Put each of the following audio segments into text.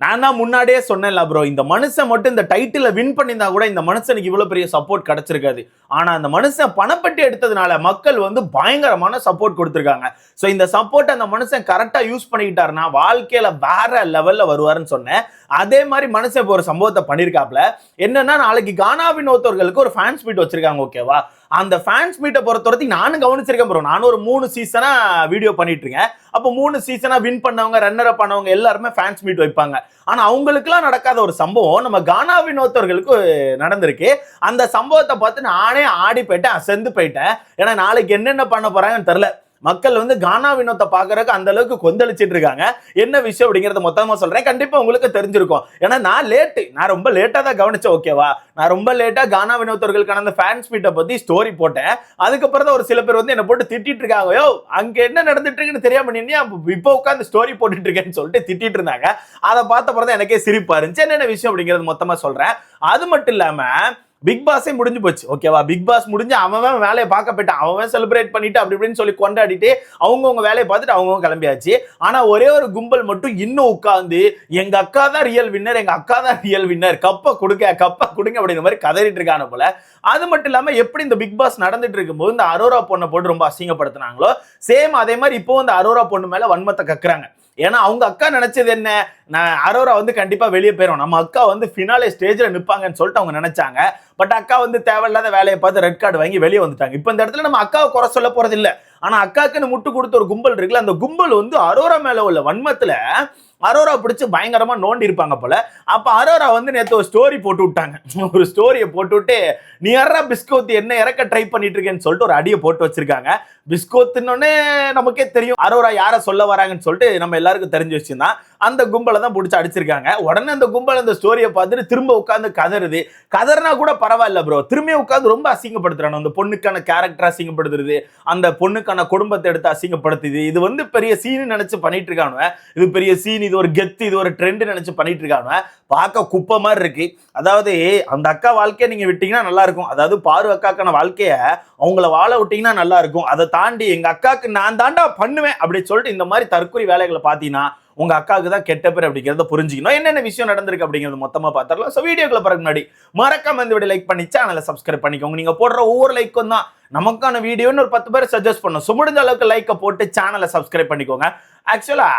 நான் தான் முன்னாடியே சொன்னேன்ல ப்ரோ இந்த மனுஷன் மட்டும் இந்த டைட்டில வின் பண்ணியிருந்தா கூட இந்த மனுஷனுக்கு இவ்வளவு பெரிய சப்போர்ட் கிடைச்சிருக்காது. ஆனா அந்த மனுஷன் பணப்பட்டி எடுத்ததுனால மக்கள் வந்து பயங்கரமான சப்போர்ட் கொடுத்துருக்காங்க. ஸோ இந்த சப்போர்ட் அந்த மனுஷன் கரெக்டா யூஸ் பண்ணிக்கிட்டாருன்னா வாழ்க்கையில வேற லெவல்ல வருவாருன்னு சொன்னேன். அதே மாதிரி மனுஷன் இப்போ ஒரு சம்பவத்தை பண்ணியிருக்காப்ல என்னன்னா நாளைக்கு கானா வினோத்தவர்களுக்கு ஒரு ஃபேன்ஸ் மீட் வச்சிருக்காங்க ஓகேவா அந்த ஃபேன்ஸ் மீட்டை பொறுத்த வரைக்கும் நானும் கவனிச்சிருக்கேன் ப்ரோ நானும் ஒரு மூணு சீசனாக வீடியோ பண்ணிட்டு இருக்கேன் அப்போ மூணு சீசனாக வின் பண்ணவங்க ரன்னர் அப் பண்ணவங்க எல்லாருமே ஃபேன்ஸ் மீட் வைப்பாங்க. ஆனால் அவங்களுக்குலாம் நடக்காத ஒரு சம்பவம் நம்ம கானா வினோத்தவர்களுக்கு நடந்திருக்கு. அந்த சம்பவத்தை பார்த்து நானே ஆடி போயிட்டேன் செந்து போயிட்டேன். ஏன்னா நாளைக்கு என்னென்ன பண்ண போறாங்கன்னு தெரில மக்கள் வந்து கானா வினோத்தை பாக்குறதுக்கு அந்த அளவுக்கு கொந்தளிச்சிட்டு இருக்காங்க. என்ன விஷயம் அப்படிங்கறத மொத்தமா சொல்றேன். கண்டிப்பா உங்களுக்கு தெரிஞ்சிருக்கும். ஏன்னா நான் லேட்டு நான் ரொம்ப லேட்டா தான் கவனிச்சேன் ஓகேவா நான் ரொம்ப லேட்டா கானா வினோத்தர்களுக்கான அந்த ஃபேன்ஸ் மீட்டை பத்தி ஸ்டோரி போட்டேன். அதுக்கப்புறம் தான் ஒரு சில பேர் வந்து என்ன போட்டு திட்டிட்டு இருக்காங்க. யோ அங்க என்ன நடந்துட்டு இருக்குன்னு தெரியாம நின்று இப்போ உட்காந்து ஸ்டோரி போட்டுட்டு இருக்கேன்னு சொல்லிட்டு திட்டிட்டு இருந்தாங்க. அதை பார்த்த பிறகு தான் எனக்கே சிரிப்பா இருந்துச்சு. என்னென்ன விஷயம் அப்படிங்கறது மொத்தமா சொல்றேன். அது மட்டும் இல்லாம பிக் பாஸே முடிஞ்சு போச்சு. ஓகேவா பிக் பாஸ் முடிஞ்சு அவன் வேலையை பார்க்க போயிட்டான். அவன் செலிப்ரேட் பண்ணிட்டு அப்படி இப்படின்னு சொல்லி கொண்டாடிட்டு அவங்கவுங்க வேலையை பார்த்துட்டு அவங்கவுங்க கிளம்பியாச்சு. ஆனா ஒரே ஒரு கும்பல் மட்டும் இன்னும் உட்கார்ந்து எங்க அக்கா தான் ரியல் வின்னர் எங்க அக்கா தான் ரியல் வின்னர் கப்பை கொடுங்க கப்பை கொடுங்க அப்படிங்கிற மாதிரி கதறிட்டு இருக்கான போல. அது மட்டும் இல்லாம எப்படி இந்த பிக் பாஸ் நடந்துட்டு இருக்கும்போது இந்த அரோரா பொண்ணை போட்டு ரொம்ப அசிங்கப்படுத்தினாங்களோ சேம் அதே மாதிரி இப்போ இந்த அரோரா பொண்ணு மேல வன்மத்தை கக்குறாங்க. ஏன்னா அவங்க அக்கா நினைச்சது என்ன? நான் அரோரா வந்து கண்டிப்பா வெளியே போயிடும் நம்ம அக்கா வந்து ஃபினாலே ஸ்டேஜ்ல நிப்பாங்கன்னு சொல்லிட்டு அவங்க நினைச்சாங்க. பட் அக்கா வந்து தேவையில்லாத வேலையை பார்த்து ரெட் கார்டு வாங்கி வெளியே வந்துட்டாங்க. இப்போ இந்த இடத்துல நம்ம அக்காவை குறை சொல்ல போறது இல்லை ஆனா அக்காக்குன்னு முட்டு கொடுத்த ஒரு கும்பல் இருக்குல்ல அந்த கும்பல் வந்து அரோரா மேல உள்ள வன்மத்துல அரோரா பிடிச்சு பயங்கரமா நோண்டி இருப்பாங்க போல. அப்ப அரோரா வந்து நேத்து ஒரு ஸ்டோரி போட்டு விட்டாங்க. ஒரு ஸ்டோரியை போட்டு விட்டு நீ யாரா பிஸ்கோத் என்ன இறக்க ட்ரை பண்ணிட்டு இருக்கேன்னு சொல்லிட்டு ஒரு அடியை போட்டு வச்சிருக்காங்க. பிஸ்கோத்துன்னொன்னே நமக்கே தெரியும் அரோரா யாரை சொல்ல வராங்கன்னு சொல்லிட்டு நம்ம எல்லாருக்கும் தெரிஞ்சு வச்சுதான் அந்த கும்பலை தான் பிடிச்சி அடிச்சிருக்காங்க. உடனே அந்த கும்பல் அந்த ஸ்டோரியை பார்த்துட்டு திரும்ப உட்காந்து கதறுது. கதறினா கூட பரவாயில்ல ப்ரோ திரும்பியும் உட்காந்து ரொம்ப அசிங்கப்படுத்துறானு. அந்த பொண்ணுக்கான கேரக்டர் அசிங்கப்படுத்துறது அந்த பொண்ணுக்கான குடும்பத்தை எடுத்து அசிங்கப்படுத்துது. இது வந்து பெரிய சீனு நினைச்சு பண்ணிட்டு இருக்கானுவ இது பெரிய சீன் இது ஒரு கெத்து இது ஒரு ட்ரெண்ட் நினைச்சு பண்ணிட்டு இருக்காங்க பார்க்க குப்பை மாதிரி இருக்கு. அதாவது அந்த அக்கா வாழ்க்கையை நீங்க விட்டீங்கன்னா நல்லா இருக்கும். அதாவது பாரு அக்காக்கான வாழ்க்கைய அவங்கள வாழ விட்டீங்கன்னா நல்லா இருக்கும். அதை தாண்டி எங்க அக்காக்கு நான் தாண்டா பண்ணுவேன் அப்படின்னு சொல்லிட்டு இந்த மாதிரி தற்கொலை வேலைகளை பார்த்தீங்கன்னா உங்க அக்காவுக்கு தான் கெட்ட பேர் அப்படிங்கிறத புரிஞ்சுக்கணும். என்னென்ன விஷயம் நடந்திருக்கு அப்படிங்கிறது மொத்தமா பார்த்துடலாம். ஸோ வீடியோக்குள்ள பிறகு முன்னாடி மறக்காம இந்த வீடியோ லைக் பண்ணி சேனலை சப்ஸ்கிரைப் பண்ணிக்கோங்க. நீங்க போடுற ஒவ்வொரு லைக்கும் தான் நமக்கான வீடியோன்னு ஒரு பத்து பேர் சஜஸ்ட் பண்ணும். ஸோ முடிஞ்ச அளவுக்கு லைக்கை போட்டு சேனலை சப்ஸ்கிரைப் பண்ணிக்கோங்க. ஆக்சுவலா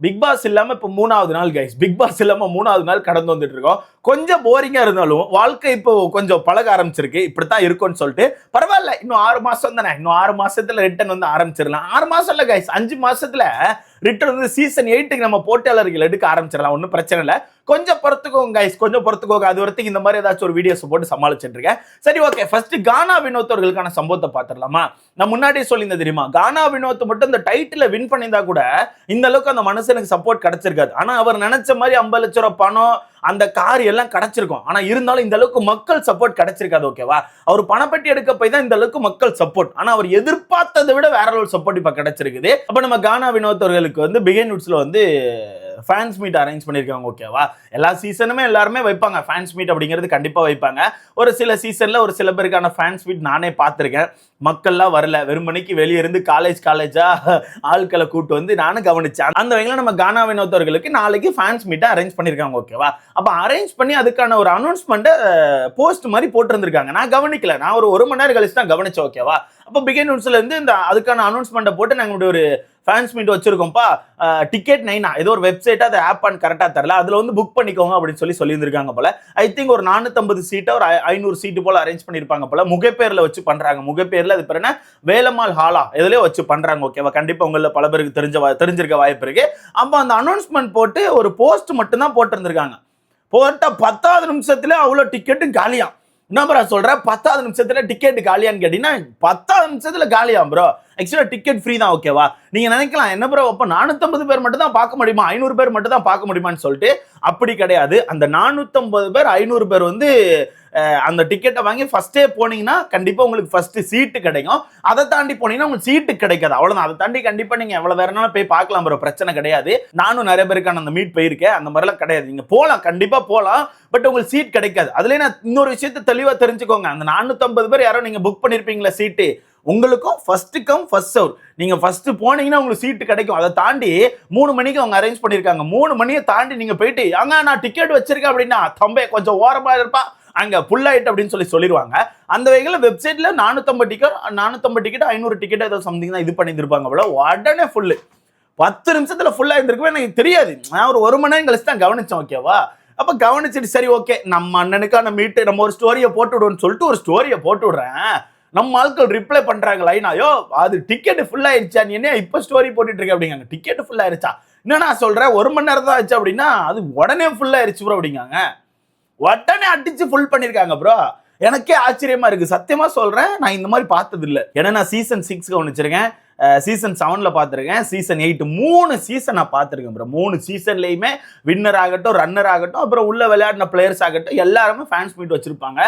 பிக் பாஸ் இல்லாம இப்போ மூணாவது நாள் கைஸ் பிக் பாஸ் இல்லாம மூணாவது நாள் கடந்து வந்துட்டு இருக்கோம். கொஞ்சம் போரிங்கா இருந்தாலும் வாழ்க்கை இப்போ கொஞ்சம் பழக ஆரம்பிச்சிருக்கு. இப்படித்தான் இருக்கும்னு சொல்லிட்டு பரவாயில்ல. இன்னும் ஆறு மாசம் தானே? இன்னும் ஆறு மாசத்துல ரிட்டர்ன் வந்து ஆரம்பிச்சிடலாம். ஆறு மாசம் இல்ல கைஸ் அஞ்சு மாசத்துல ரிட்டர்ன் வந்து சீசன் எயிட்டுக்கு நம்ம போட்டியாளர்கள் எடுக்க ஆரம்பிச்சிடலாம். ஒன்றும் பிரச்சனை இல்லை. கொஞ்சம் பொறுத்துக்கோங்க கைஸ் கொஞ்சம் பொறுத்துக்கோங்க. அது வரைக்கும் இந்த மாதிரி ஏதாச்சும் ஒரு வீடியோஸ் போட்டு சமாளிச்சுட்டு இருக்கேன். சரி ஓகே ஃபர்ஸ்ட் கானா வினோத்தவர்களுக்கான சம்பவத்தை பார்த்துடலாமா? நான் முன்னாடியே சொல்லியிருந்தேன் தெரியுமா? கானா வினோத் மட்டும் இந்த டைட்டில் வின் பண்ணியிருந்தா கூட இந்த அளவுக்கு அந்த மனுஷனுக்கு சப்போர்ட் கிடைச்சிருக்காது. ஆனால் அவர் நினைச்ச மாதிரி ஐம்பது லட்ச ரூபா பணம் அந்த கார் எல்லாம் கிடைச்சிருக்கும். ஆனா இருந்தாலும் இந்த அளவுக்கு மக்கள் சப்போர்ட் கிடைச்சிருக்காது ஓகேவா அவர் பணப்பட்டி எடுக்க போய் தான் இந்த அளவுக்கு மக்கள் சப்போர்ட் ஆனா அவர் எதிர்பார்த்ததை விட வேற ஒரு சப்போர்ட் இப்ப கிடைச்சிருக்குது. அப்ப நம்ம கானா வினோத்தவர்களுக்கு வந்து பிகன் வுட்ஸ்ல வந்து ஃபேன்ஸ் மீட் அரேஞ்ச் பண்ணியிருக்காங்க ஓகேவா எல்லா சீசனுமே எல்லாருமே வைப்பாங்க. ஃபேன்ஸ் மீட் அப்படிங்கிறது கண்டிப்பாக வைப்பாங்க. ஒரு சில சீசனில் ஒரு சில பேருக்கான ஃபேன்ஸ் மீட் நானே பார்த்துருக்கேன். மக்கள்லாம் வரல. வெறுமனைக்கு வெளியே இருந்து காலேஜ் காலேஜாக ஆட்களை கூட்டு வந்து நானும் கவனித்தேன் அந்த வகையில் நம்ம கானா வினோத்தவர்களுக்கு நாளைக்கு ஃபேன்ஸ் மீட்டை அரேஞ்ச் பண்ணியிருக்காங்க ஓகேவா அப்போ அரேஞ்ச் பண்ணி அதுக்கான ஒரு அனௌன்ஸ்மெண்ட்டை போஸ்ட் மாதிரி போட்டிருந்திருக்காங்க. நான் கவனிக்கல. நான் ஒரு ஒரு மணி நேரம் கழிச்சு தான் கவனிச்சேன் ஓகேவா அப்போ பிகே நியூஸ்லேருந்து இந்த அதுக்கான அனௌன்ஸ்மெண்ட்டை போட்டு நாங்கள் ஒரு ஃபேன்ஸ் மீட் வச்சிருக்கோம்ப்பா. டிக்கெட் நைனா ஏதோ ஒரு வெப்சைட் அது ஆப் ஆன் கரெக்டாக தரல. அதில் வந்து புக் பண்ணிக்கோங்க அப்படின்னு சொல்லி சொல்லியிருந்திருக்காங்க போல. ஐ திங்க் ஒரு நானூற்றம்பது சீட்டை ஒரு ஐ- ஐநூறு சீட்டு போல அரேஞ்ச் பண்ணியிருப்பாங்க போல. முகப்பேரில் வச்சு பண்ணுறாங்க முகப்பேரில் அது பேர் என்ன? வேலம்மாள் ஹாலா இதிலே வச்சு பண்ணுறாங்க ஓகேவா கண்டிப்பாக உங்களில் பல பேருக்கு தெரிஞ்ச தெரிஞ்சிருக்க வாய்ப்பு இருக்கு. அப்போ அந்த அனௌன்ஸ்மெண்ட் போட்டு ஒரு போஸ்ட் மட்டும்தான் போட்டிருந்திருக்காங்க. போட்ட பத்தாவது நிமிஷத்துல அவ்வளோ டிக்கெட்டும் காலியாம். என்ன ப்ரோ சொல்கிறேன் பத்தாவது நிமிஷத்தில் டிக்கெட் காலியான்னு கேட்டிங்கன்னா பத்தாவது நிமிஷத்தில் காலியாகும் ப்ரோ ஆக்சுவலாக டிக்கெட் ஃப்ரீ தான் ஓகேவா நீங்கள் நினைக்கலாம் என்ன ப்ரோ அப்போ நானூற்றம்பது பேர் மட்டும் தான் பார்க்க முடியுமா? ஐநூறு பேர் மட்டும் தான் பார்க்க முடியுமான்னு சொல்லிட்டு அப்படி கிடையாது. அந்த நானூற்றம்பது பேர் ஐநூறு பேர் வந்து அந்த டிக்கெட்டை வாங்கி ஃபஸ்ட்டே போனீங்கன்னா கண்டிப்பாக உங்களுக்கு ஃபஸ்ட்டு சீட்டு கிடைக்கும். அதை தாண்டி போனீங்கன்னா உங்களுக்கு சீட்டு கிடைக்காது. அவ்வளோதான் அதை தாண்டி கண்டிப்பாக நீங்கள் எவ்வளோ வேறனாலும் போய் பார்க்கலாம் ப்ரோ பிரச்சனை கிடையாது. நானும் நிறைய பேருக்கான அந்த மீட் போயிருக்கேன். அந்த மாதிரிலாம் கிடையாது. நீங்கள் போகலாம் கண்டிப்பாக போகலாம் பட் உங்களுக்கு சீட் கிடைக்காது. அதுலேயே நான் இன்னொரு விஷயத்த தெளிவாக தெரிஞ்சுக்கோங்க. அந்த 450 பேர் யாரோ நீங்கள் புக் பண்ணியிருப்பீங்களா சீட்டு உங்களுக்கும் ஃபர்ஸ்ட் கம் ஃபர்ஸ்ட் சர்வ் நீங்கள் ஃபஸ்ட்டு போனீங்கன்னா உங்களுக்கு சீட்டு கிடைக்கும். அதை தாண்டி மூணு மணிக்கு அவங்க அரேஞ்ச் பண்ணியிருக்காங்க மூணு மணியை தாண்டி நீங்கள் போயிட்டு அங்கே நான் டிக்கெட் வச்சிருக்கேன் அப்படின்னா தம்பே கொஞ்சம் ஓரமாக இருப்பா. அங்க ஃபுல் ஆயிட்டு அப்படின்னு சொல்லி சொல்லிடுவாங்க அந்த வகையில் வெப்சைட்ல நானூத்தம்பது டிக்கெட் நானூத்தம்பது டிக்கெட் ஐநூறு டிக்கெட் ஏதோ சம்திங் தான் இது பண்ணியிருப்பாங்க போல. உடனே ஃபுல்லு பத்து நிமிஷத்துல ஃபுல்லாக இருந்திருக்கவே எனக்கு தெரியாது. நான் ஒரு ஒரு மணி நேரம் கழிச்சு தான் கவனிச்சேன் ஓகேவா அப்ப கவனிச்சுட்டு சரி ஓகே நம்ம அண்ணனுக்கான மீட்டு நம்ம ஒரு ஸ்டோரியை போட்டு விடுவோம்னு சொல்லிட்டு ஒரு ஸ்டோரியை போட்டு விடுறேன். நம்ம ஆட்கள் ரிப்ளை பண்றாங்க லைனாயோ அது டிக்கெட் ஃபுல் ஆயிடுச்சா நீ என்ன இப்ப ஸ்டோரி போட்டுட்டு இருக்க அப்படிங்க டிக்கெட் ஃபுல் ஆயிருச்சா? என்ன நான் சொல்றேன் ஒரு மணி நேரம் தான் ஆச்சு அப்படின்னா அது உடனே ஃபுல் ஆயிருச்சு ப்ரோ அப்படிங்காங்க உடனே அடிச்சு ஃபுல் பண்ணியிருக்காங்க ப்ரோ எனக்கே ஆச்சரியமா இருக்கு. சத்தியமா சொல்றேன் நான் இந்த மாதிரி பார்த்தது இல்லை ஏன்னா நான் சீசன் சிக்ஸ் கவனிச்சிருக்கேன் சீசன் செவன்ல பார்த்துருக்கேன். சீசன் எயிட் மூணு சீசன் நான் பார்த்துருக்கேன் ப்ரோ மூணு சீசன்லையுமே வின்னர் ஆகட்டும் ரன்னர் ஆகட்டும் அப்புறம் உள்ள விளையாடின பிளேயர்ஸ் ஆகட்டும் எல்லாருமே ஃபேன்ஸ் மீட் வச்சிருப்பாங்க.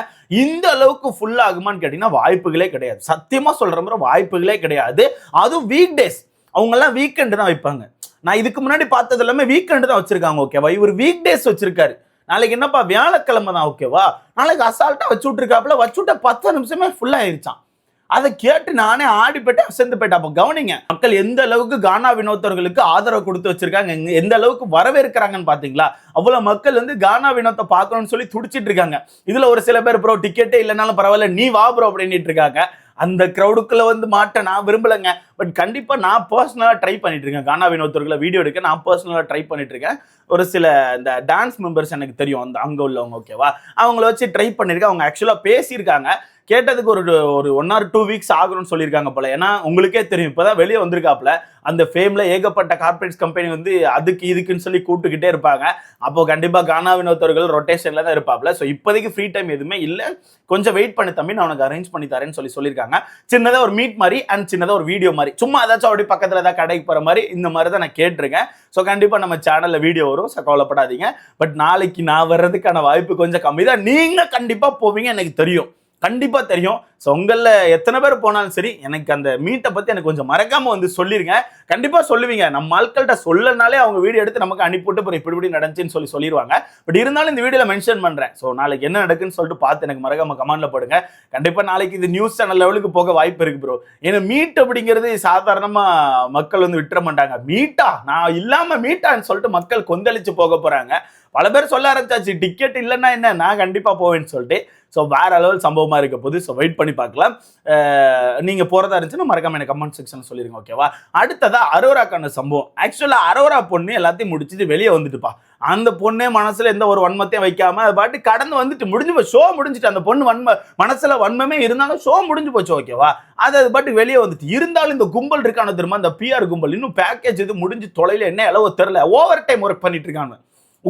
இந்த அளவுக்கு ஃபுல் ஆகுமான்னு கேட்டீங்கன்னா வாய்ப்புகளே கிடையாது. சத்தியமா சொல்றேன் ப்ரோ வாய்ப்புகளே கிடையாது. அதுவும் வீக் டேஸ் அவங்கெல்லாம் வீக்கெண்டு தான் வைப்பாங்க. நான் இதுக்கு முன்னாடி பார்த்தது எல்லாமே வீக்கெண்டு தான் வச்சிருக்காங்க ஓகேவா இவர் வீக் டேஸ் வச்சிருக்காரு. நாளைக்கு என்னப்பா வியாழக்கிழமை தான் ஓகேவா நாளைக்கு அசால்ட்டாக வச்சு விட்ருக்காப்புல வச்சு விட்ட பத்து நிமிஷமே ஃபுல்லாக ஆயிருச்சான் அதை கேட்டு நானே ஆடி போயிட்டு அசந்து போயிட்டேன். அப்போ கவனிங்க மக்கள் எந்த அளவுக்கு கானா வினோத்தர்களுக்கு ஆதரவு கொடுத்து வச்சிருக்காங்க எந்த அளவுக்கு வரவேற்கிறாங்கன்னு பார்த்தீங்களா அவ்வளோ மக்கள் வந்து கானா வினோத்தை பார்க்கணும்னு சொல்லி துடிச்சிட்டு இருக்காங்க. இதில் ஒரு சில பேர் ப்ரோ டிக்கெட்டே இல்லைனாலும் பரவாயில்ல நீ வா ப்ரோ அப்படின்ட்டு இருக்காங்க. அந்த க்ரௌடுக்குள்ளே வந்து மாட்ட நான் விரும்பலைங்க. பட் கண்டிப்பாக நான் பர்சனலாக ட்ரை பண்ணிட்டு இருக்கேன். கானா வினோத்தர்களை வீடியோ எடுக்க நான் பர்சனலாக ட்ரை பண்ணிட்டு இருக்கேன். ஒரு சில இந்த டான்ஸ் மெம்பர்ஸ் எனக்கு தெரியும். அந்த அங்கே உள்ளவங்க ஓகேவா அவங்கள வச்சு ட்ரை பண்ணியிருக்கேன் அவங்க ஆக்சுவலாக பேசியிருக்காங்க. கேட்டதுக்கு ஒரு ஒரு ஒன் ஆர் டூ வீக்ஸ் ஆகணும்னு சொல்லியிருக்காங்க போல. ஏன்னா உங்களுக்கே தெரியும். இப்போதான் வெளியே வந்திருக்காப்ல அந்த ஃபேம்ல ஏகப்பட்ட கார்பரேட்ஸ் கம்பெனி வந்து அதுக்கு இதுக்குன்னு சொல்லி கூப்பிட்டுக்கிட்டே இருப்பாங்க. அப்போ கண்டிப்பா கானா வினோத்தர்கள் ரொட்டேஷன்ல தான் இருப்பாப்ல ஸோ இப்போதைக்கு ஃப்ரீ டைம் எதுவுமே இல்லை. கொஞ்சம் வெயிட் பண்ணி தம்பி. நான் உனக்கு அரேஞ்ச் பண்ணி தரேன்னு சொல்லி சொல்லியிருக்காங்க. சின்னதாக ஒரு மீட் மாதிரி அண்ட் சின்னதாக ஒரு வீடியோ மாதிரி. சும்மா ஏதாச்சும் அப்படி பக்கத்தில் ஏதாவது கடைக்கு போற மாதிரி இந்த மாதிரி தான் நான் கேட்டிருக்கேன். ஸோ கண்டிப்பா நம்ம சேனல்ல வீடியோ வரும். ஸோ கவலைப்படாதீங்க. பட் நாளைக்கு நான் வர்றதுக்கான வாய்ப்பு கொஞ்சம் கம்மி தான். நீங்க கண்டிப்பா போவீங்க எனக்கு தெரியும். கண்டிப்பா தெரியும். ஸோ உங்களில் எத்தனை பேர் போனாலும் சரி எனக்கு அந்த மீட்டை பத்தி எனக்கு கொஞ்சம் மறக்காம வந்து சொல்லிருங்க. கண்டிப்பா சொல்லுவீங்க. நம்ம ஆட்கள்கிட்ட சொல்லனாலே அவங்க வீடியோ எடுத்து நமக்கு அனுப்பிவிட்டு அப்புறம் இப்படி இப்படி நடந்துச்சுன்னு சொல்லி சொல்லிடுவாங்க பட் இருந்தாலும் இந்த வீடியோல மென்ஷன் பண்றேன். ஸோ நாளைக்கு என்ன நடக்குன்னு சொல்லிட்டு பார்த்து எனக்கு மறக்காம கமெண்ட்ல போடுங்க. கண்டிப்பா நாளைக்கு இது நியூஸ் சேனல் லெவலுக்கு போக வாய்ப்பு இருக்கு ப்ரோ ஏன்னா மீட் அப்படிங்கிறது சாதாரணமா மக்கள் வந்து விட்டுற மாட்டாங்க. மீட்டா நான் இல்லாம மீட்டான்னு சொல்லிட்டு மக்கள் கொந்தளிச்சு போக போறாங்க. பல பேர் சொல்ல ஆரம்பிச்சாச்சு டிக்கெட் இல்லைன்னா என்ன? நான் கண்டிப்பாக போவேன்னு சொல்லிட்டு. ஸோ வேற லெவல் சம்பவமாக இருக்க போது ஸோ வெயிட் பண்ணி பார்க்கலாம். நீங்கள் போகிறதா இருந்துச்சுன்னா மறக்காம எனக்கு கமெண்ட் செக்ஷன் சொல்லிருங்க ஓகேவா அடுத்ததாக அரோராக்கான சம்பவம். ஆக்சுவலாக அரோரா பொண்ணு எல்லாத்தையும் முடிச்சுட்டு வெளியே வந்துட்டுப்பா. அந்த பொண்ணே மனசுல எந்த ஒரு வன்மத்தையும் வைக்காம அது பாட்டு கடந்து வந்துட்டு முடிஞ்சு போய் ஷோ முடிஞ்சுட்டு அந்த பொண்ணு வன்ம மனசுல வன்மமே இருந்தாலும் ஷோ முடிஞ்சு போச்சு ஓகேவா அது அது பாட்டு வெளியே வந்துட்டு. இருந்தாலும் இந்த கும்பல் இருக்கான தெரியுமா? அந்த பிஆர் கும்பல். இன்னும் பேக்கேஜ் இது முடிஞ்சு தொலைல என்ன அளவு தெரியல. ஓவர் டைம் ஒர்க் பண்ணிட்டு இருக்காங்க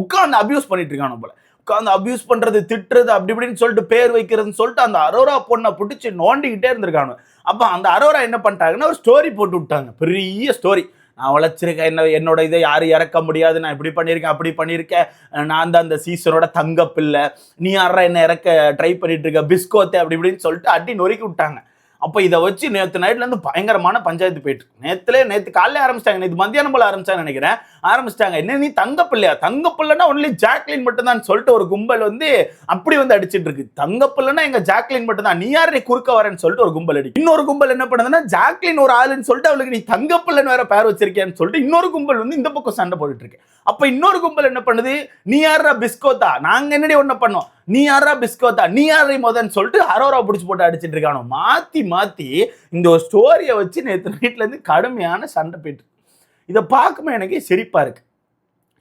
உட்காந்து அபியூஸ் பண்ணிட்டு இருக்கானு போல. உட்காந்து அபியூஸ் பண்றது திட்டுறது அப்படி இப்படின்னு சொல்லிட்டு பேர் வைக்கிறதுன்னு சொல்லிட்டு அந்த அரோரா பொண்ணை பிடிச்சி நோண்டிக்கிட்டே இருந்திருக்கானு. அப்ப அந்த அரோரா என்ன பண்ணிட்டாங்கன்னா ஒரு ஸ்டோரி போட்டு விட்டாங்க. பெரிய ஸ்டோரி நான் உழைச்சிருக்கேன் என்ன என்னோட இதை யாரும் இறக்க முடியாது. நான் இப்படி பண்ணியிருக்கேன் அப்படி பண்ணியிருக்கேன். நான் தான் அந்த சீசனோட தங்கப்பில்லை நீ யாரா என்ன இறக்க ட்ரை பண்ணிட்டு இருக்க? பிஸ்கோத்தே அப்படி இப்படின்னு சொல்லிட்டு அடி நொறுக்கி விட்டாங்க. அப்போ இதை வச்சு நேற்று நைட்லேருந்து பயங்கரமான பஞ்சாயத்து போயிட்டு இருக்கு. நேற்று காலையில ஆரம்பிச்சிட்டாங்க. நேற்று மத்தியானம் போல ஆரம்பிச்சாங்க நினைக்கிறேன். ஆரம்பிச்சிட்டாங்க. என்ன நீ தங்க பிள்ளையா? தங்க பிள்ளைனா ஒன்லி ஜாக்லின் மட்டும் தான் சொல்லிட்டு ஒரு கும்பல் வந்து அப்படி வந்து அடிச்சிட்டு இருக்கு. தங்க பிள்ளைனா எங்க ஜாக்லின் மட்டும் தான் நீ யாரு? குறுக்க வரேன்னு சொல்லிட்டு ஒரு கும்பல் அடி இன்னொரு கும்பல் என்ன பண்ணுதுன்னா ஜாக்லின் ஒரு ஆளுன்னு சொல்லிட்டு அவளுக்கு நீ தங்க பிள்ளைன்னு வேற பேர் வச்சிருக்கேன்னு சொல்லிட்டு இன்னொரு கும்பல் வந்து இந்த பக்கம் சண்டை போட்டுட்டு இருக்கு. அப்ப இன்னொரு கும்பல் என்ன பண்ணுது? நீ யாரா பிஸ்கோத்தா. நாங்க என்னடி ஒண்ணு பண்ணோம்? நீ யாரா பிஸ்கோத்தா நீ யாரை மொதன்னு சொல்லிட்டு அரோரா பிடிச்சி போட்டு அடிச்சிட்டு இருக்கானோ? மாத்தி மாத்தி இந்த ஒரு ஸ்டோரியை வச்சு நேற்று நைட்ல இருந்து கடுமையான சண்டை போயிட்டு இதை பார்க்கும்போது எனக்கே சிரிப்பா இருக்கு.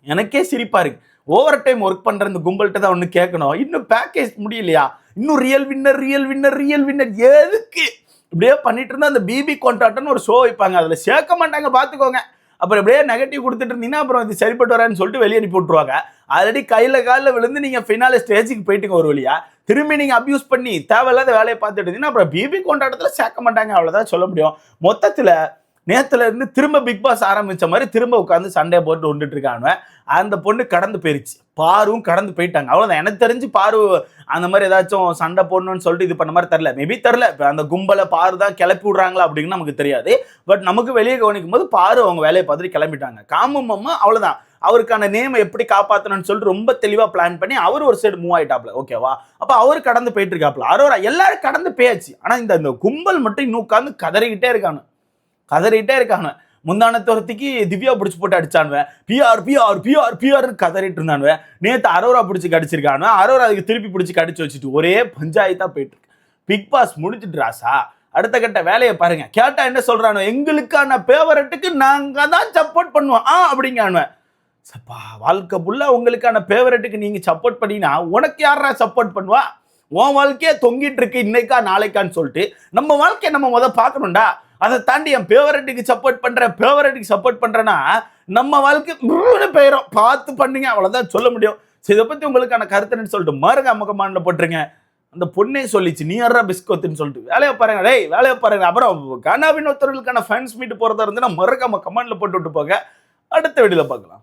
எனக்கே சிரிப்பா இருக்கு. ஓவர் டைம் ஒர்க் பண்ற இந்த கும்பல்கிட்ட தான் ஒன்று கேட்கணும். இன்னும் பேக்கேஜ் முடியலையா? இன்னும் real winner real winner real winner எதுக்கு? இப்படியே பண்ணிட்டு இருந்தா அந்த பிபி கொண்டாட்டம்னு ஒரு ஷோ வைப்பாங்க. அதுல சேர்க்க மாட்டாங்க. பாத்துக்கோங்க அப்புறம் எப்படியே நெகட்டிவ் கொடுத்துட்டு இருந்தீங்கன்னா அப்புறம் இது சரிப்பட்டு வரான்னு சொல்லிட்டு வெளியே அனுப்பி விட்ருவாங்க ஆல்ரெடி கையில் காலில் விழுந்து நீங்கள் ஃபினாலே ஸ்டேஜுக்கு போயிட்டுங்க ஒரு வழியா. திரும்பி நீங்கள் அப்யூஸ் பண்ணி தேவையில்லாத வேலையை பார்த்துட்டு இருந்தீங்கன்னா அப்புறம் பிபி கொண்டாட்டத்தில் சேர்க்க மாட்டாங்க. அவ்வளோதான் சொல்ல முடியும். மொத்தத்தில் நேத்துல இருந்து திரும்ப பிக் பாஸ் ஆரம்பிச்ச மாதிரி திரும்ப உட்காந்து சண்டை போட்டு வந்துட்டு இருக்கானுவ அந்த பொண்ணு கடந்து போயிருச்சு. பாரும் கடந்து போயிட்டாங்க. அவ்வளவுதான். எனக்கு தெரிஞ்சு பாரு அந்த மாதிரி ஏதாச்சும் சண்டை போடணும்னு சொல்லிட்டு இது பண்ண மாதிரி தெரில மேபி தெரில இப்போ அந்த கும்பலை பாரு தான் கிளப்பி விடுறாங்களா அப்படின்னு நமக்கு தெரியாது. பட் நமக்கு வெளியே கவனிக்கும் போது பாரு அவங்க வேலையை பார்த்துட்டு கிளம்பிட்டாங்க. காமம் அம்மா அவ்வளவுதான். அவருக்கான நேமை எப்படி காப்பாத்தணும்னு சொல்லிட்டு ரொம்ப தெளிவாக பிளான் பண்ணி அவர் ஒரு சைடு மூவ் ஆயிட்டாப்ல ஓகேவா அப்போ அவர் கடந்து போயிட்டு இருக்காப்ல அரோரா எல்லாரும் கடந்து போயாச்சு. ஆனால் இந்த இந்த கும்பல் மட்டும் இன்னும் உட்காந்து கதறிக்கிட்டே இருக்கானு கதறிட்டே இருக்கானு முந்தானத்தோரத்துக்கு திவ்யா பிடிச்சி போட்டு அடிச்சானுவேன். பிஆர் பிஆர் பிஆர் பிஆர்னு கதறிட்டு இருந்தானுவேன். நேற்று அரோரா பிடிச்சி கடிச்சிருக்கானு அரோரா அதுக்கு திருப்பி பிடிச்சி கடிச்சு வச்சுட்டு ஒரே பஞ்சாயத்தா போயிட்டு இருக்கு. பிக் பாஸ் முடிச்சிட்டு ராசா. அடுத்த கட்ட வேலையை பாருங்க. கேட்டா என்ன சொல்றானோ எங்களுக்கான பேவரட்டுக்கு நாங்க தான் சப்போர்ட் பண்ணுவோம். ஆ அப்படிங்கானுவேன் சப்பா வாழ்க்கை புள்ள உங்களுக்கான பேவரட்டுக்கு நீங்க சப்போர்ட் பண்ணீங்கன்னா உனக்கு யாரா சப்போர்ட் பண்ணுவா? உன் வாழ்க்கையே தொங்கிட்டு இருக்கு. இன்னைக்கா நாளைக்கான்னு சொல்லிட்டு நம்ம வாழ்க்கையை நம்ம முத பார்க்கணும்டா. அதை தாண்டி என் பேவரட்டுக்கு சப்போர்ட் பண்ணுறேன் பேவரட்டுக்கு சப்போர்ட் பண்ணுறேன்னா நம்ம வாழ்க்கை ப்ரூன்னு போயிடும் பார்த்து பண்ணுங்க அவ்வளோதான் சொல்ல முடியும். ஸோ இதை பற்றி உங்களுக்கான கருத்துன்னு சொல்லிட்டு மருக அம்மகமானில் போட்டுருங்க. அந்த பொண்ணே சொல்லிச்சு நீ யாரா பிஸ்கோத்துன்னு சொல்லிட்டு. வேலையை பாருங்க டேய் வேலையை பாருங்க. அப்புறம் கனா ஒருத்தர்களுக்கான ஃபேன்ஸ் மீட் போகிறதா இருந்துன்னா மறக்காம கமெண்ட்ல போட்டு விட்டு போங்க. அடுத்த வீடியோவில் பார்க்கலாம்.